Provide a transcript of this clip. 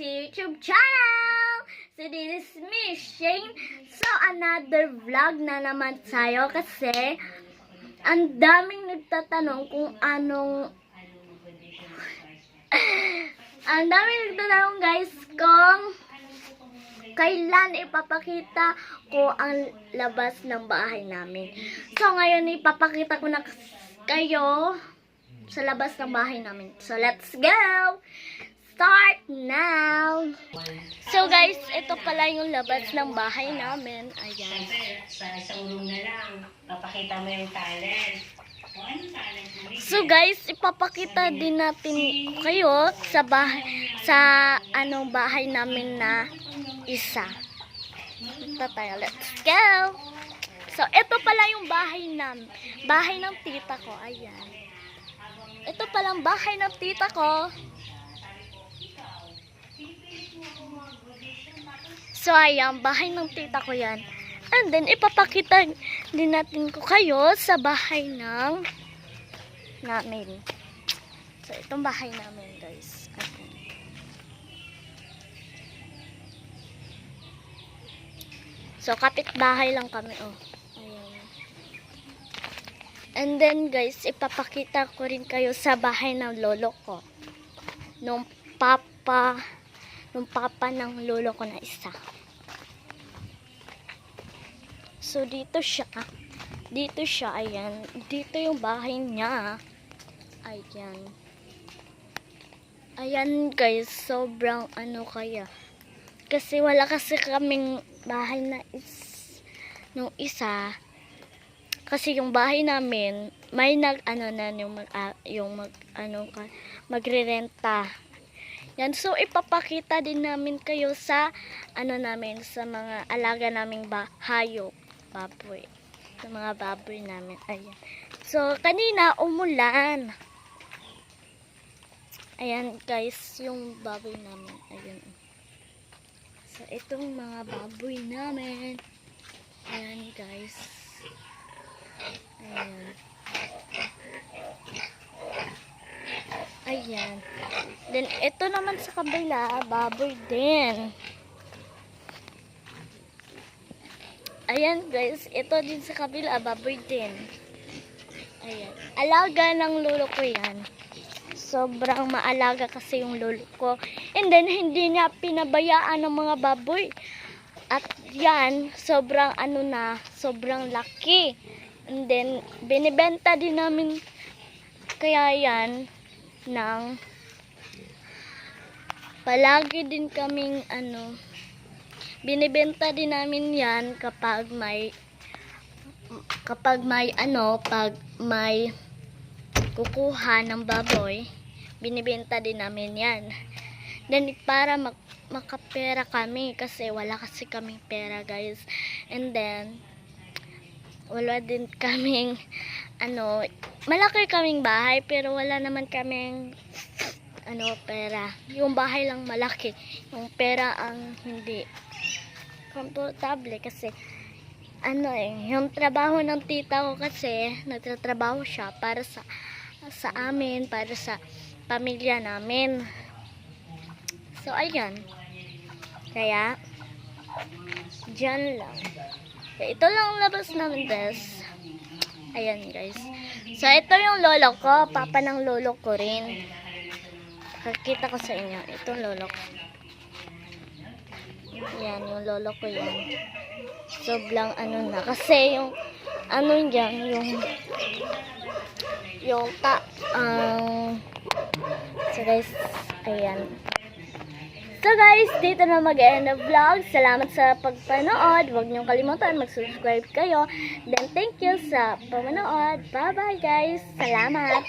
YouTube channel! So this is me, Shane. So another vlog na naman tayo kasi ang daming nagtatanong kung anong ang daming nagtatanong guys kung kailan ipapakita ko ang labas ng bahay namin. So ngayon ipapakita ko na kayo sa labas ng bahay namin. So let's go! Start now! So guys, ito pala yung labas ng bahay namin. Ayan. Sa isang room na lang, papakita mo yung talent. So guys, ipapakita din natin kayo sa bahay sa anong bahay namin na isa. Ito tayo. Let's go! So, ito pala yung bahay namin. Bahay ng tita ko. Ayan. Ito palang bahay ng tita ko. So, ayan. Bahay ng tita ko yan. And then, ipapakita din natin ko kayo sa bahay ng namin. So, itong bahay namin, guys. Ayan. So, kapit-bahay lang kami, oh. Ayan. And then, guys, ipapakita ko rin kayo sa bahay ng lolo ko. Nung papa, nung papa ng lolo ko na isa. So, dito siya. Dito siya, ayan. Dito yung bahay niya. Ayan. Ayan, guys. Sobrang ano kaya. Kasi wala kasi kaming bahay na is, nung isa. Kasi yung bahay namin, may nag, ano na, yung mag, ah, yung mag, ano, magre-renta. Yan, so ipapakita din namin kayo sa, ano namin, sa mga alaga naming ba, hayop, baboy. Sa mga baboy namin, ayan. So, kanina, umulan. Ayan, guys, yung baboy namin, ayan. So, itong mga baboy namin. Ayan, guys. Ayan. Ayan. Then, ito naman sa kabila, baboy din. Ayan, guys. Ito din sa kabila, baboy din. Ayan. Alaga ng lolo ko yan. Sobrang maalaga kasi yung lolo ko. And then, hindi niya pinabayaan ng mga baboy. At yan, sobrang ano na, sobrang laki. And then, binibenta din namin kaya yan ng palagi din kaming ano, binibenta din namin yan kapag may kapag may ano, pag may kukuha ng baboy, binibenta din namin yan. Then, para mak makapera kami kasi wala kasi kaming pera guys. And then, wala din kaming ano, malaki kaming bahay pero wala naman kaming ano, pera. Yung bahay lang malaki. Yung pera ang hindi komportable kasi ano eh, yung trabaho ng tita ko kasi, nagtatrabaho siya para sa sa amin, para sa pamilya namin. So, ayan. Kaya, dyan lang. Ito lang ang labas namin, guys. Ayan, guys. So, ito yung lolo ko. Papa ng lolo ko rin. Kakita ko sa inyo. Itong lolo ko. Yan, yung lolo ko yan. Sobrang ano na. Kasi yung, ano yan, yung, yung ta, ang, so guys, ayan. So guys, dito na mag-end of vlog. Salamat sa pagpanood. Huwag niyong kalimutan mag-subscribe kayo. Then thank you sa pamanood. Bye-bye guys. Salamat.